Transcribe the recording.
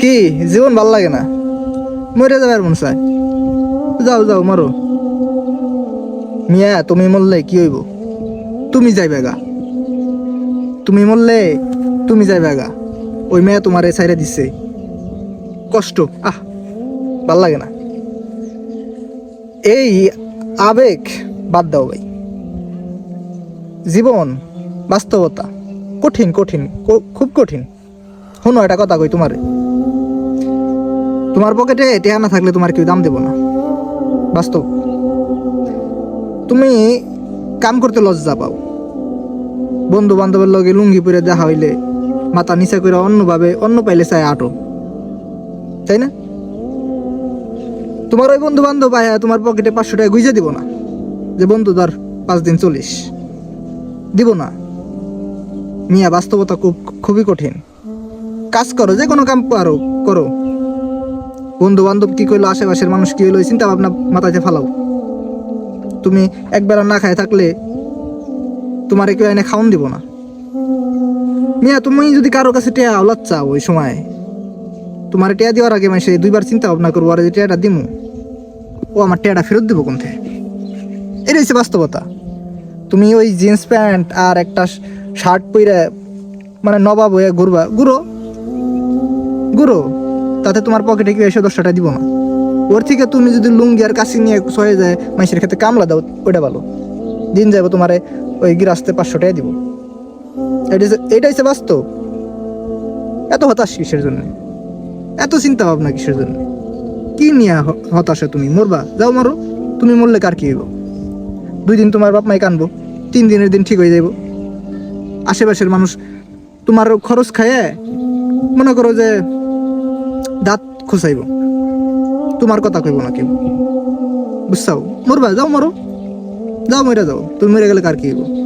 কি? জীবন ভালো লাগে না। মরে যাবার মন চায়। যাও যাও, মারো। মিয়া, তুমি মরলে কি হইব? তুমি যাইবে গা। তুমি মরলে তুমি যাইবে গা। ওই মেয়ে তোমার ছাইরে দিছে। কষ্ট। আহ, ভালো লাগে না। এই আবেগ বাদ দাও ভাই। জীবন বাস্তবতা কঠিন কঠিন খুব কঠিন। শোনো, একটা কথা কই তোমারে। তোমার পকেটে টেহা না থাকলে তোমার কেউ দাম দেব না। বাস্তব। তুমি কাম করতে লজ্জা পাও। বন্ধু বান্ধবের লগে লুঙ্গি পরে দেখা হইলে মাথা নিচা করে অন্যভাবে অন্য পাইলে চাই আটো। তাই না? তোমার ওই বন্ধু বান্ধব আয়া তোমার পকেটে পাঁচশো টাকা গুইজে দিব না। যে বন্ধু ধর, পাঁচ দিন চলিস। দিব না। মিয়া, বাস্তবতা খুব খুবই কঠিন। কাজ করো যে কোনো কাম পারো, করো। বন্ধু বান্ধব কি করল আশেপাশের মানুষ কি হইল চিন্তা ভাবনা মাথাতে ফালাও। তুমি একবার না খায় থাকলে তোমার কেউ এনে খাওন দিব না। মিয়া, তুমি যদি কারও কাছে টেয়া আওলাদ চাও ওই সময়, তোমার টেয়া দেওয়ার আগে মাসে দুইবার চিন্তা ভাবনা করব, আর যে টেয়াটা দিমু, ও আমার টেয়াটা ফেরত দেবো কোন থেকে? এটাই হচ্ছে বাস্তবতা। তুমি ওই জিন্স প্যান্ট আর একটা শার্ট পরে মানে নবাব হয়ে ঘুরবা। ঘুরো। ঘুরো। তাতে তোমার পকেটে কেউ এসে দশটা দিব না। ওর থেকে তুমি যদি লুঙ্গি আর কাশি নিয়ে সয়ে যায়, মাইসের ক্ষেত্রে কামলা দাও, ওইটা ভালো। দিন যাব তোমারে ওই গিরাস্তে পাঁচশো টাকা দিব। এটা এটাই হচ্ছে বাস্তব। এত হতাশ কিসের জন্য? এত চিন্তা ভাবনা কিসের জন্য? কি নিয়ে হতাশা তুমি? মরবা? যাও মারো। তুমি মরলে কার কি হইব? দুই দিন তোমার বাপ মাই কানবো তিন দিনের দিন ঠিক হয়ে যাইব। আশেপাশের মানুষ তোমার খরচ খায় মনে করো যে দাঁত খুসাইব তোমার কথা কইব না কেউ। বুঝছাও? মরবা, যাও মরো। যাও মরে যাও। তুমি মরে গেলে কার কি হইব?